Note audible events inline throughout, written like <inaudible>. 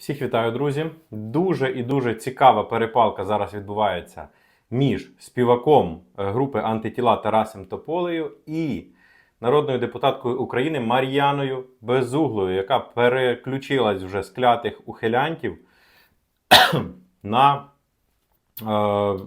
Всіх вітаю, друзі. Дуже і дуже цікава перепалка зараз відбувається між співаком е, групи антитіла Тарасом Тополею і народною депутаткою України Мар'яною Безуглою, яка переключилась вже з клятих ухилянтів <coughs> на, е,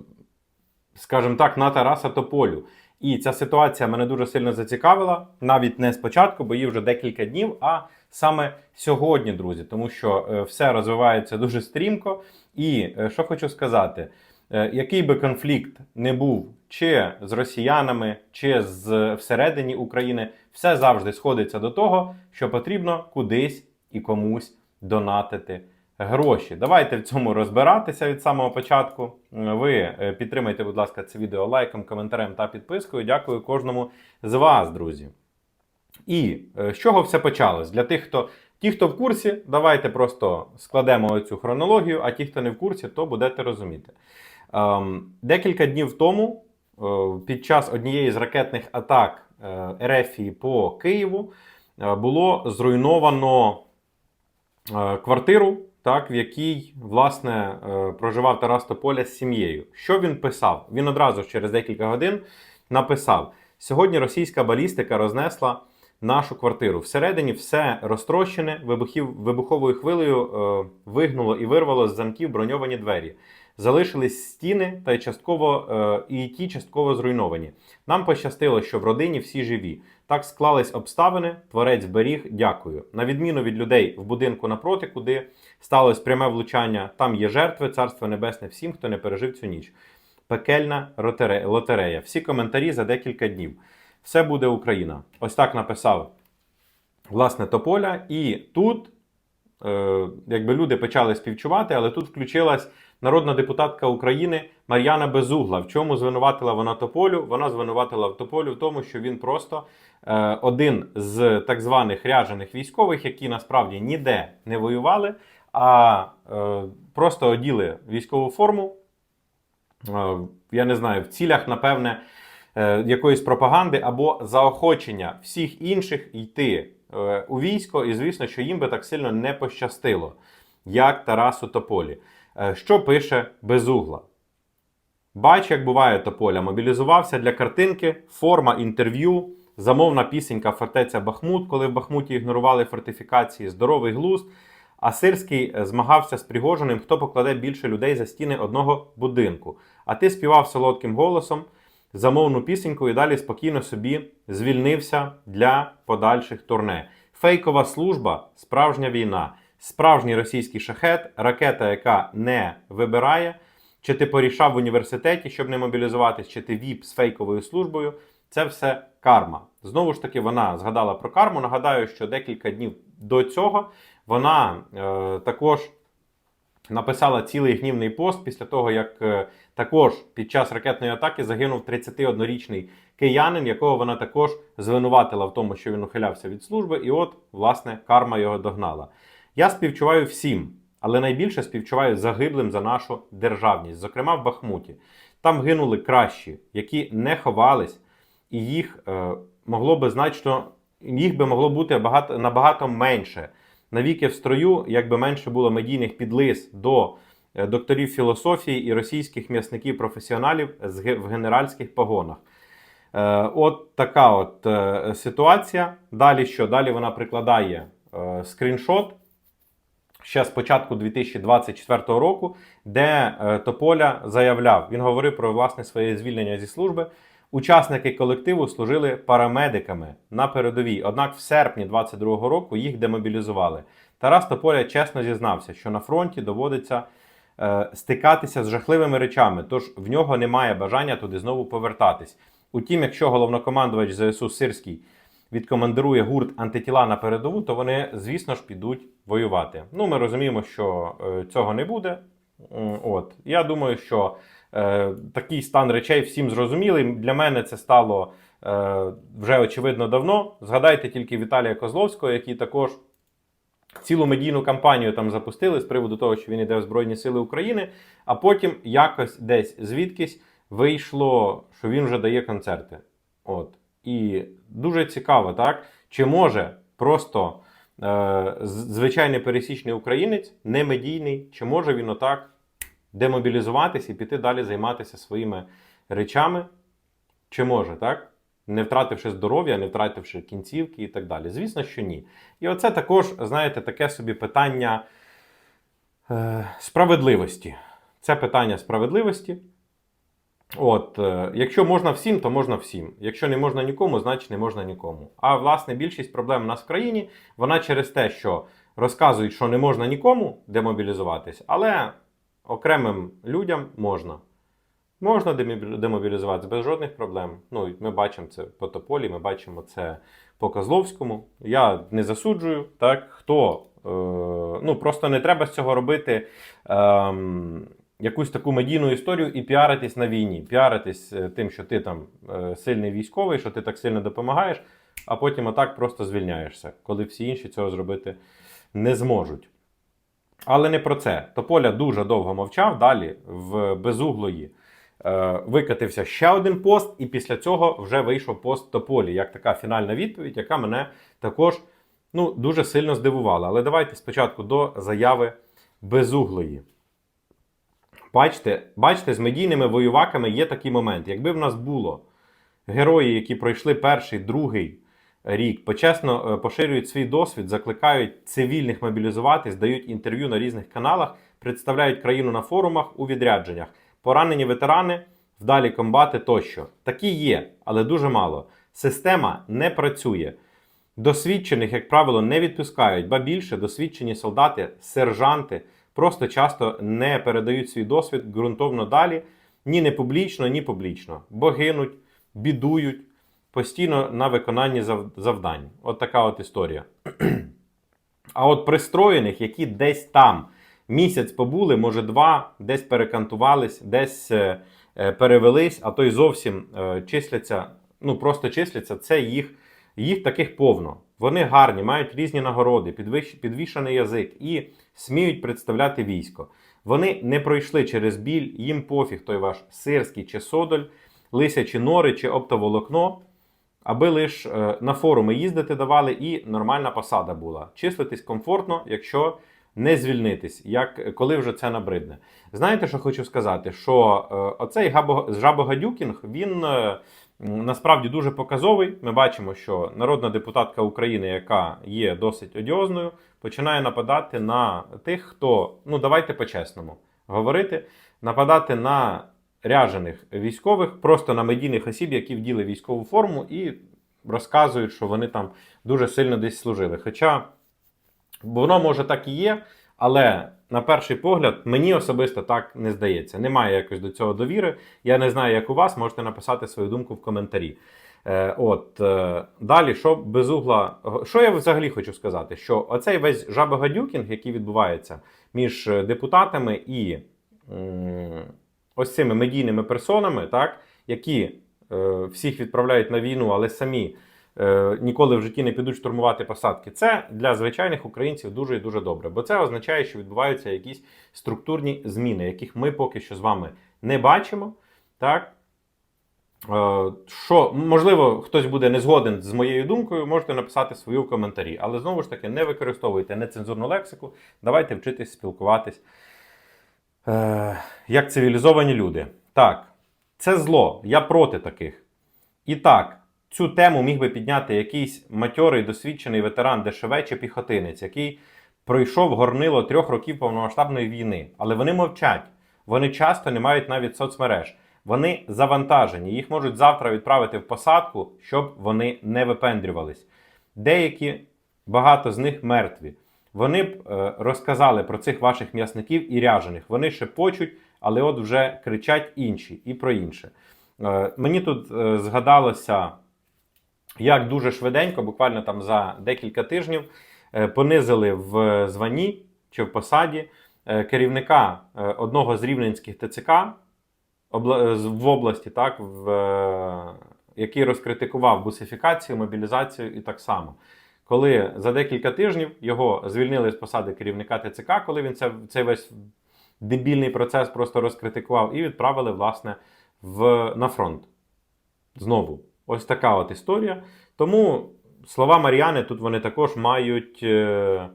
скажімо так, на Тараса Тополю. І ця ситуація мене дуже сильно зацікавила, навіть не спочатку, бо їй вже декілька днів, а саме сьогодні, друзі, тому що е, все розвивається дуже стрімко. І е, що хочу сказати, е, який би конфлікт не був чи з росіянами, чи з всередині України, все завжди сходиться до того, що потрібно кудись і комусь донатити гроші. Давайте в цьому розбиратися від самого початку. Ви е, підтримайте, будь ласка, це відео лайком, коментарем та підпискою. Дякую кожному з вас, друзі. І е, з чого все почалось? Для тих, хто ті, хто в курсі, давайте просто складемо цю хронологію, а ті, хто не в курсі, то будете розуміти. Ем, Декілька днів тому, е, під час однієї з ракетних атак е, Ерефії по Києву, е, було зруйновано е, квартиру, так, в якій власне е, проживав Тарас Тополя з сім'єю. Що він писав? Він одразу через декілька годин написав: сьогодні російська балістика рознесла нашу квартиру. Всередині все розтрощене, вибухів, вибуховою хвилею е, вигнуло і вирвало з замків броньовані двері. Залишились стіни та й частково е, і ті частково зруйновані. Нам пощастило, що в родині всі живі. Так склались обставини. Творець беріг. Дякую. На відміну від людей в будинку напроти, куди сталося пряме влучання. Там є жертви, царство небесне всім, хто не пережив цю ніч. Пекельна лотерея. Всі коментарі за декілька днів. Все буде Україна. Ось так написав власне Тополя. І тут, е, якби люди почали співчувати, але тут включилась народна депутатка України Мар'яна Безугла. В чому звинуватила вона Тополю? Вона звинуватила в Тополю в тому, що він просто е, один з так званих ряжених військових, які насправді ніде не воювали, а е, просто оділи військову форму. Е, я не знаю, в цілях, напевне, е, якоїсь пропаганди або заохочення всіх інших йти е, у військо, і звісно, що їм би так сильно не пощастило, як Тарасу Тополі. Е, Що пише Безугла? Бач, як буває Тополя. Мобілізувався для картинки, форма інтерв'ю, замовна пісенька фортеця Бахмут, коли в Бахмуті ігнорували фортифікації, здоровий глузд. А Сирський е, змагався з Пригожиним, хто покладе більше людей за стіни одного будинку. А ти співав солодким голосом замовну пісеньку і далі спокійно собі звільнився для подальших турне. Фейкова служба, справжня війна, справжній російський шахет, ракета, яка не вибирає. Чи ти порішав в університеті, щоб не мобілізуватись, чи ти віп з фейковою службою. Це все карма. Знову ж таки, вона згадала про карму. Нагадаю, що декілька днів до цього вона е, також написала цілий гнівний пост після того, як е, також під час ракетної атаки загинув 31-річний киянин, якого вона також звинуватила в тому, що він ухилявся від служби, і от, власне, карма його догнала. Я співчуваю всім, але найбільше співчуваю загиблим за нашу державність, зокрема в Бахмуті. Там гинули кращі, які не ховались, і їх е, могло би значно, їх би могло бути багато, набагато менше. Навіки в строю, якби менше було медійних підлис до е, докторів філософії і російських м'ясників-професіоналів в генеральських погонах. Е, От така от е, ситуація. Далі що? Далі вона прикладає скріншот ще з початку 2024 року, де Тополя заявляв, він говорив про власне своє звільнення зі служби. Учасники колективу служили парамедиками на передовій. Однак в серпні 22-го року їх демобілізували. Тарас Тополя чесно зізнався, що на фронті доводиться е, стикатися з жахливими речами, тож в нього немає бажання туди знову повертатись. Утім, якщо головнокомандувач ЗСУ Сирський відкомандирує гурт антитіла на передову, то вони, звісно ж, підуть воювати. Ну, ми розуміємо, що е, цього не буде. От я думаю, що такий стан речей всім зрозумілий. Для мене це стало е, вже очевидно давно. Згадайте тільки Віталія Козловського, який також цілу медійну кампанію там запустили з приводу того, що він іде в Збройні Сили України, а потім якось десь звідкись вийшло, що він вже дає концерти. От. І дуже цікаво, так? Чи може просто е, звичайний пересічний українець, не медійний, чи може він отак демобілізуватись і піти далі займатися своїми речами? Чи може, так? Не втративши здоров'я, не втративши кінцівки і так далі. Звісно, що ні. І оце також, знаєте, таке собі питання е, справедливості. Це питання справедливості. От, е, якщо можна всім, то можна всім. Якщо не можна нікому, значить не можна нікому. А власне більшість проблем у нас в країні, вона через те, що розказують, що не можна нікому демобілізуватись, але окремим людям можна. Можна демобілі- демобілізуватися без жодних проблем. Ну, ми бачимо це по Тополі, ми бачимо це по Козловському. Я не засуджую, так, хто. Е, ну, просто не треба з цього робити ем, якусь таку медійну історію і піаритись на війні. Піаритись е, тим, що ти там е, сильний військовий, що ти так сильно допомагаєш, а потім отак просто звільняєшся, коли всі інші цього зробити не зможуть. Але не про це. Тополя дуже довго мовчав. Далі в безуглої е, викатився ще один пост, і після цього вже вийшов пост Тополі, як така фінальна відповідь, яка мене також ну, дуже сильно здивувала. Але давайте спочатку до заяви безуглої. Бачите, бачите, з медійними воюваками є такий момент. Якби в нас було герої, які пройшли перший, другий рік, почесно е, поширюють свій досвід, закликають цивільних мобілізуватись, дають інтерв'ю на різних каналах, представляють країну на форумах у відрядженнях, поранені ветерани, вдалі комбати тощо. Такі є, але дуже мало. Система не працює. Досвідчених, як правило, не відпускають, ба більше досвідчені солдати, сержанти просто часто не передають свій досвід ґрунтовно далі, ні не публічно, ні публічно, бо гинуть, бідують постійно на виконанні завдань. От така от історія. <clears throat> А от пристроєних, які десь там місяць побули, може два, десь перекантувались, десь е, е, перевелись, а то й зовсім е, числяться, ну просто числяться, це їх, їх таких повно. Вони гарні, мають різні нагороди, підвищ, підвішаний язик і сміють представляти військо. Вони не пройшли через біль, їм пофіг той ваш сирський чи содоль, лисячі нори чи оптоволокно аби лише е, на форуми їздити давали і нормальна посада була. Числитись комфортно, якщо не звільнитись, як коли вже це набридне. Знаєте, що хочу сказати? Що е, оцей жабогадюкінг, він е, насправді дуже показовий. Ми бачимо, що народна депутатка України, яка є досить одіозною, починає нападати на тих, хто, ну давайте по-чесному говорити, нападати на ряжених військових, просто на медійних осіб, які вділи військову форму і розказують, що вони там дуже сильно десь служили. Хоча воно може так і є, але на перший погляд мені особисто так не здається. Немає якось до цього довіри. Я не знаю, як у вас, можете написати свою думку в коментарі. Е, от е, далі, що без угла, що я взагалі хочу сказати? Що оцей весь жабогадюкінг, який відбувається між е, депутатами і ось цими медійними персонами, так, які е, всіх відправляють на війну, але самі е, ніколи в житті не підуть штурмувати посадки. Це для звичайних українців дуже і дуже добре, бо це означає, що відбуваються якісь структурні зміни, яких ми поки що з вами не бачимо. Так? Е, Що, можливо, хтось буде не згоден з моєю думкою, можете написати свою в коментарі. Але знову ж таки, не використовуйте нецензурну лексику. Давайте вчитись спілкуватись е, як цивілізовані люди. Так, це зло. Я проти таких. І так, цю тему міг би підняти якийсь матьорий досвідчений ветеран ДШВ чи піхотинець, який пройшов горнило трьох років повномасштабної війни. Але вони мовчать. Вони часто не мають навіть соцмереж. Вони завантажені. Їх можуть завтра відправити в посадку, щоб вони не випендрювались. Деякі, багато з них мертві. Вони б е, розказали про цих ваших м'ясників і ряжених. Вони шепочуть, але от вже кричать інші і про інше. Е, мені тут е, згадалося, як дуже швиденько, буквально там за декілька тижнів, понизили в званні чи в посаді керівника одного з рівненських ТЦК в області, так, в, який розкритикував бусифікацію, мобілізацію і так само. Коли за декілька тижнів його звільнили з посади керівника ТЦК, коли він це, цей весь дебільний процес просто розкритикував, і відправили, власне, в, на фронт. Знову, ось така от історія. Тому слова Мар'яни тут вони також мають, е,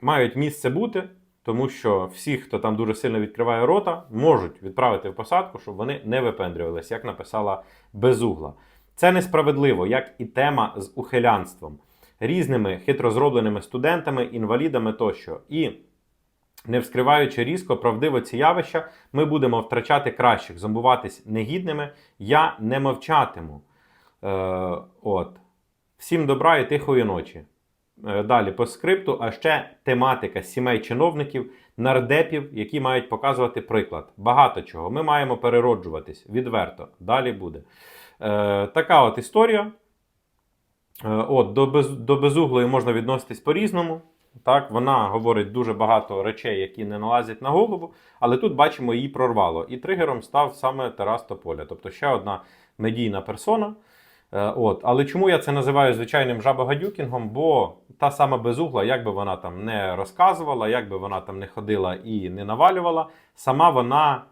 мають місце бути, тому що всі, хто там дуже сильно відкриває рота, можуть відправити в посадку, щоб вони не випендрювалися, як написала Безугла. Це несправедливо, як і тема з ухилянством, різними хитро зробленими студентами, інвалідами тощо. І не вскриваючи різко правдиво ці явища, ми будемо втрачати кращих, зомбуватись негідними. Я не мовчатиму. Е, от. Всім добра і тихої ночі. Е, Далі по скрипту, а ще тематика сімей чиновників, нардепів, які мають показувати приклад. Багато чого. Ми маємо перероджуватись відверто. Далі буде. Е, така от історія. Е, От, до, без, до безуглої можна відноситись по-різному. Так, вона говорить дуже багато речей, які не налазять на голову, але тут бачимо, її прорвало. І тригером став саме Тарас Тополя, тобто ще одна медійна персона. Е, От. Але чому я це називаю звичайним жабогадюкінгом? Бо та сама безугла, як би вона там не розказувала, як би вона там не ходила і не навалювала, сама вона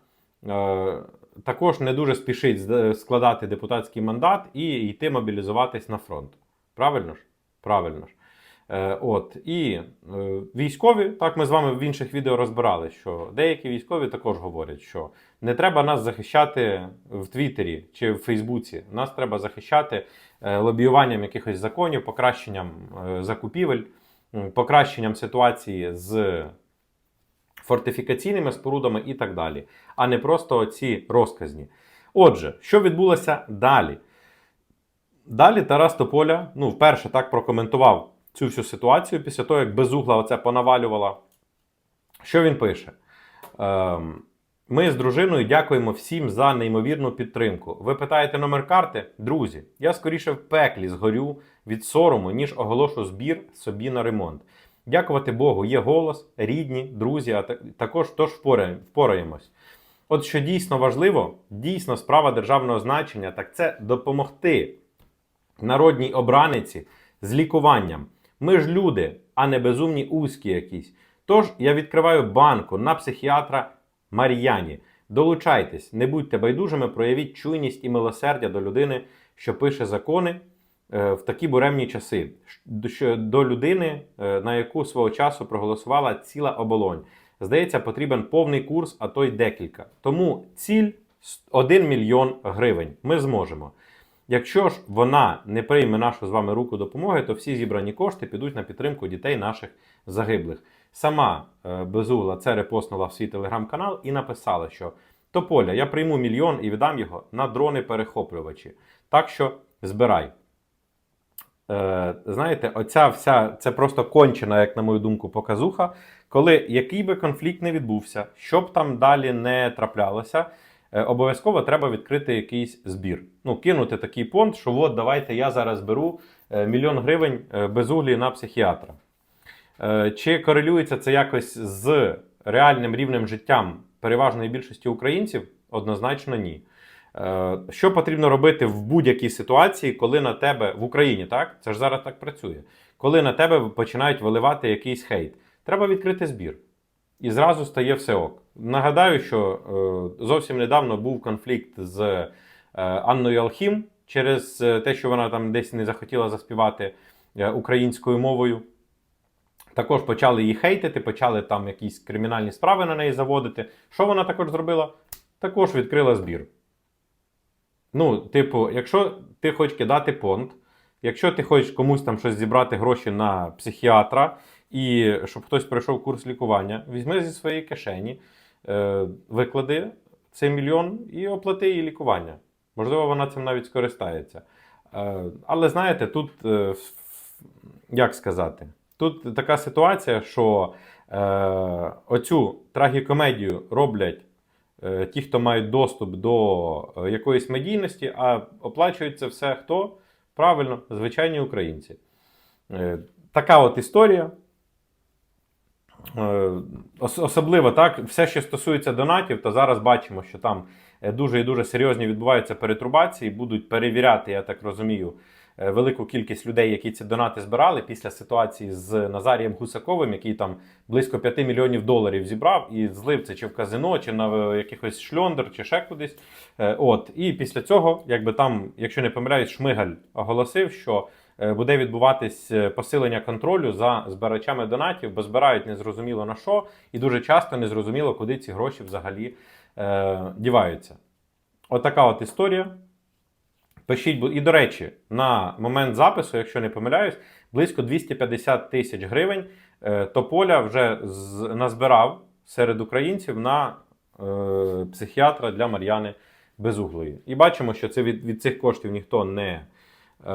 е, також не дуже спішить складати депутатський мандат і йти мобілізуватись на фронт. Правильно ж? Правильно ж. Е, от. І е, військові, так ми з вами в інших відео розбирали, що деякі військові також говорять, що не треба нас захищати в Твіттері чи в Фейсбуці. Нас треба захищати е, лобіюванням якихось законів, покращенням е, закупівель, покращенням ситуації з фортифікаційними спорудами і так далі, а не просто ці розказні. Отже, що відбулося далі? Далі Тарас Тополя, ну, вперше так прокоментував цю всю ситуацію після того, як безугла оце понавалювала. Що він пише? Ем, ми з дружиною дякуємо всім за неймовірну підтримку. Ви питаєте номер карти? Друзі, я скоріше в пеклі згорю від сорому, ніж оголошу збір собі на ремонт. Дякувати Богу, є голос, рідні, друзі, а також тож впораємось. От що дійсно важливо, дійсно справа державного значення, так це допомогти народній обраниці з лікуванням. Ми ж люди, а не безумні узкі якісь. Тож я відкриваю банку на психіатра Мар'яні. Долучайтесь, не будьте байдужими, проявіть чуйність і милосердя до людини, що пише закони в такі буремні часи, до людини, е, на яку свого часу проголосувала ціла оболонь. Здається, потрібен повний курс, а то й декілька. Тому ціль 1 мільйон гривень. Ми зможемо. Якщо ж вона не прийме нашу з вами руку допомоги, то всі зібрані кошти підуть на підтримку дітей наших загиблих. Сама е, Безугла це репостнула в свій телеграм-канал і написала, що Тополя, я прийму мільйон і віддам його на дрони-перехоплювачі. Так що збирай. Е, знаєте, оця вся це просто кончена, як на мою думку, показуха. Коли який би конфлікт не відбувся, що б там далі не траплялося, е, обов'язково треба відкрити якийсь збір. Ну, кинути такий понт, що от давайте я зараз беру е, мільйон гривень без углі на психіатра. Чи корелюється це якось з реальним рівнем життям переважної більшості українців? Однозначно ні. Е, Що потрібно робити в будь-якій ситуації, коли на тебе в Україні, так? Це ж зараз так працює. Коли на тебе починають виливати якийсь хейт, треба відкрити збір. І зразу стає все ок. Нагадаю, що е, зовсім недавно був конфлікт з е, Анною Алхім через те, що вона там десь не захотіла заспівати українською мовою. Також почали її хейтити, почали там якісь кримінальні справи на неї заводити. Що вона також зробила? Також відкрила збір. Ну, типу, якщо ти хочеш кидати понт, якщо ти хочеш комусь там щось зібрати гроші на психіатра, і щоб хтось пройшов курс лікування, візьми зі своєї кишені, е, виклади цей мільйон і оплати її лікування. Можливо, вона цим навіть скористається. Е, але знаєте, тут, е, як сказати, тут така ситуація, що е, оцю трагікомедію роблять ті, хто мають доступ до е, якоїсь медійності, а оплачують це все хто? Правильно, звичайні українці. Е, Така от історія. Е, Особливо так, все, що стосується донатів, то зараз бачимо, що там е, дуже і дуже серйозні відбуваються перетрубації, будуть перевіряти, я так розумію, е, велику кількість людей, які ці донати збирали після ситуації з Назарієм Гусаковим, який там близько 5 мільйонів доларів зібрав і злив це чи в казино, чи на е, якихось шльондер, чи ще кудись. Е, От і після цього, якби там, якщо не помиляюсь, Шмигаль оголосив, що е, буде відбуватись е, посилення контролю за збирачами донатів, бо збирають незрозуміло на що, і дуже часто незрозуміло, куди ці гроші взагалі е, діваються. Отака от історія. Пишіть, і до речі, на момент запису, якщо не помиляюсь, близько 250 тисяч гривень е, Тополя вже назбирав серед українців на е, психіатра для Мар'яни Безуглої. І бачимо, що це від, від цих коштів ніхто не, е,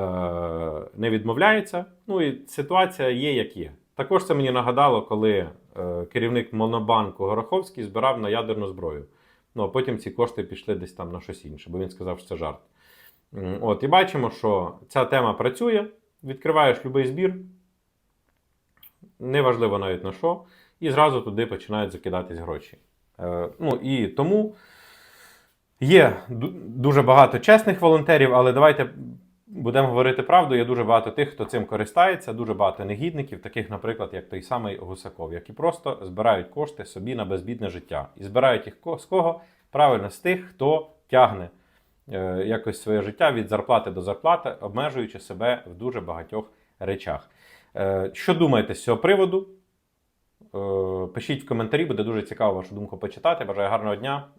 не відмовляється. Ну і ситуація є, як є. Також це мені нагадало, коли е, керівник Монобанку Гороховський збирав на ядерну зброю. Ну а потім ці кошти пішли десь там на щось інше, бо він сказав, що це жарт. От, і бачимо, що ця тема працює. Відкриваєш будь-який збір, неважливо навіть на що, і зразу туди починають закидатись гроші. Е, ну і тому є дуже багато чесних волонтерів, але давайте будемо говорити правду. Є дуже багато тих, хто цим користається, дуже багато негідників, таких, наприклад, як той самий Гусаков, які просто збирають кошти собі на безбідне життя. І збирають їх з кого? Правильно, з тих, хто тягне якось своє життя від зарплати до зарплати, обмежуючи себе в дуже багатьох речах. Е, Що думаєте з цього приводу? Е, Пишіть в коментарі, буде дуже цікаво вашу думку почитати. Бажаю гарного дня